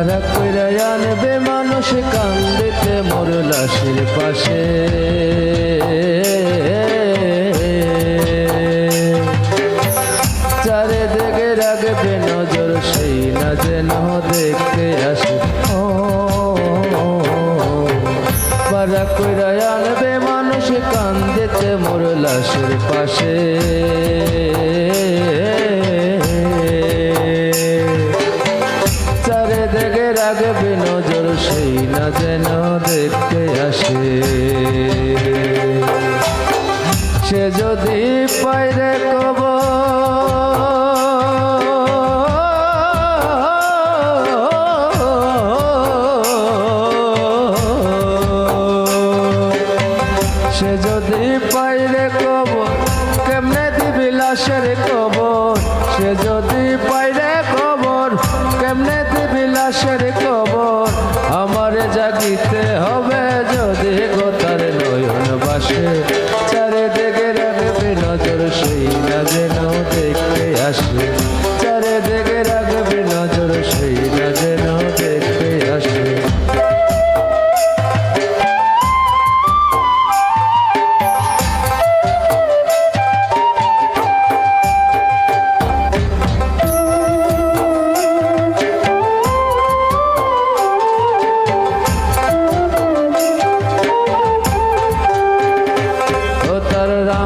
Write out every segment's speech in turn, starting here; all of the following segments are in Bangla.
ভাড়া কইরা আনবে, মানুষ কান্দিতে মোর লাশের পাশে। চারিদিকে রাখবে নজর, সেই না যেন দেখতে আসে। ও ভাড়া কইরা আনবে, মানুষ কান্দিতে মোর লাশের পাশে। যেন দেখতে আসে। সে যদি পাইরে কব সে যদি পাইরে কব কেমনে দিবি কবর? আমার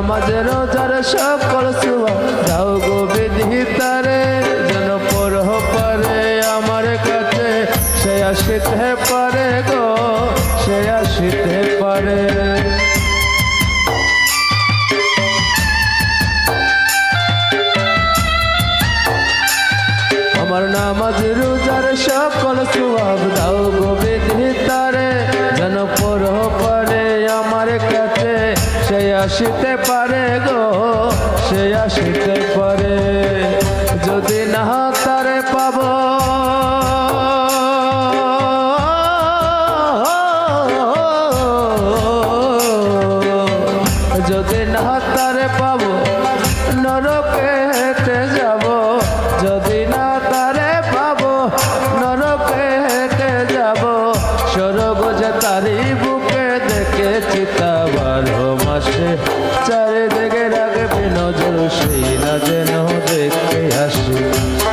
রামাজের রোজার সকল সুয়া দাও গো বিধি তারে যেন পরহ পারে আমার কাছে। সে আসিতে পারে গো, সে আসিতে পারে। আমার নামাজ, রোজার সকল সুয়াব দাও গো তারে যেন পরহ পারে আমার আসিতে পারে গো, সে আসিতে পারে। যদি না তারে পাব। যদি না তারে পাব নরকে হেঁটে যাব। যদি না তারে পাব নরকে হেঁটে যাব। সরগ যে তারি বুকে দেখে চিতা মাসে চারিদিকে রাখবে নজর সেই না যেন দেখতে আসে।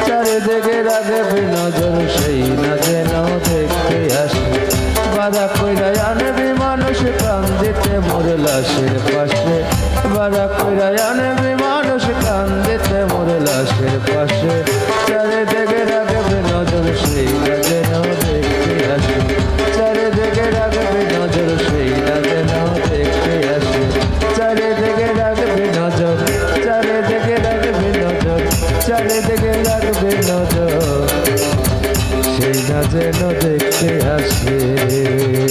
চারিদিকে রাখবে নজর সেই না যেন দেখতে আসে। বাধা কইরা আনবি মানুষ কান দিতে মোর লাশের পাশে। বাধা কইরা আনবি মানুষ কান দিতে যেন দেখতে আসে